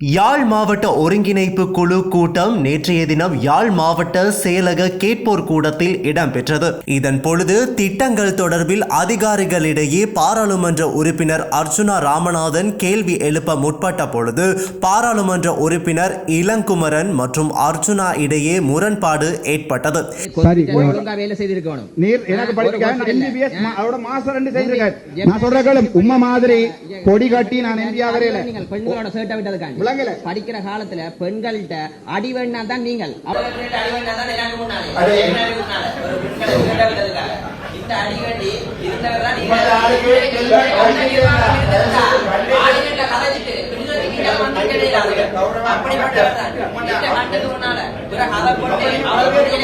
யாழ் மாவட்ட ஒருங்கிணைப்பு குழு கூட்டம் நேற்றைய தினம் யாழ் மாவட்ட செயலக கேட்போர் கூடத்தில் இடம்பெற்றது. இதன் பொழுது திட்டங்கள் தொடர்பில் அதிகாரிகளிடையே பாராளுமன்ற உறுப்பினர் அர்ச்சுனா ராமநாதன் கேள்வி எழுப்ப முற்பட்ட பொழுது பாராளுமன்ற உறுப்பினர் இளங்குமரன் மற்றும் அர்ச்சுனா இடையே முரண்பாடு ஏற்பட்டது. கொடி கட்டி நான் விளங்கல. படிக்கிற காலத்துல பெண்கள்கிட்ட அடி வேணா. தான். நீங்கள் அவர்கள்ட்ட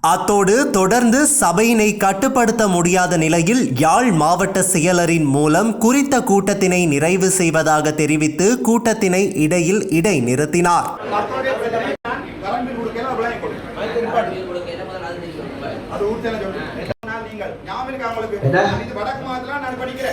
அத்தோடு தொடர்ந்து சபையினை கட்டுப்படுத்த முடியாத நிலையில் யாழ் மாவட்ட செயலரின் மூலம் குறித்த கூட்டத்தினை நிறைவு செய்வதாக தெரிவித்து கூட்டத்தினை இடையில் இடைநிறுத்தினார் வடக்கு மாதத்துல நான் படிக்கிறேன்.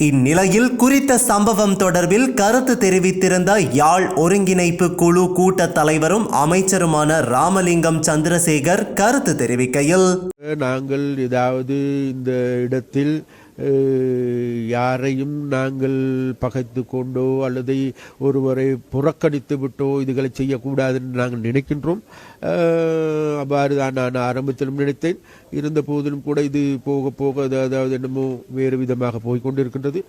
இந்நிலையில் குறித்த சம்பவம் தொடர்பில் கருத்து தெரிவித்திருந்த யாழ் ஒருங்கிணைப்பு குழு கூட்டத் தலைவரும் அமைச்சருமான ராமலிங்கம் சந்திரசேகர் கருத்து தெரிவிக்கையில் நாங்கள் ஏதாவது இந்த இடத்தில் யாரையும் நாங்கள் பகைத்து கொண்டோ அல்லது ஒருவரை புறக்கணித்து விட்டோ இதுகளை செய்யக்கூடாது என்று நாங்கள் நினைக்கின்றோம். அவ்வாறு தான் நான் ஆரம்பத்திலும் நினைத்தேன். இருந்த போதிலும் கூட இது போக போக அதாவது என்னமோ வேறு விதமாக போய்கொண்டிருக்கின்றது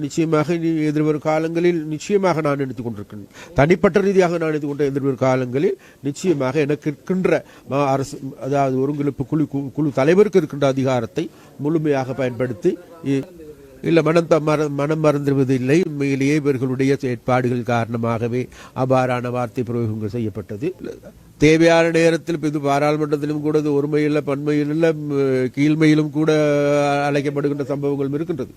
நிச்சயமாக இனி எதிர்வரும் காலங்களில் நிச்சயமாக நான் நினைத்துக் கொண்டிருக்கின்றேன். தனிப்பட்ட ரீதியாக நான் எடுத்துக் கொண்ட எதிர்வரும் காலங்களில் நிச்சயமாக எனக்கு இருக்கின்ற மா- அரசு அதாவது ஒருங்கிணைப்பு குழு குழு தலைவருக்கு இருக்கின்ற அதிகாரத்தை முழுமையாக பயன்படுத்தி இ- இல்ல மனம் த- மற- மனம் மறந்துவிடுவதில்லை உண்மையிலேயே இவர்களுடைய செயற்பாடுகள் காரணமாகவே அவ்வாறான வார்த்தை பிரயோகங்கள் செய்யப்பட்டது. தேவையான நேரத்தில் இது பாராளுமன்றத்திலும் கூட இது ஒருமையில் பன்மையில் கீழ்மையிலும் கூட அழைக்கப்படுகின்ற சம்பவங்களும் இருக்கின்றது.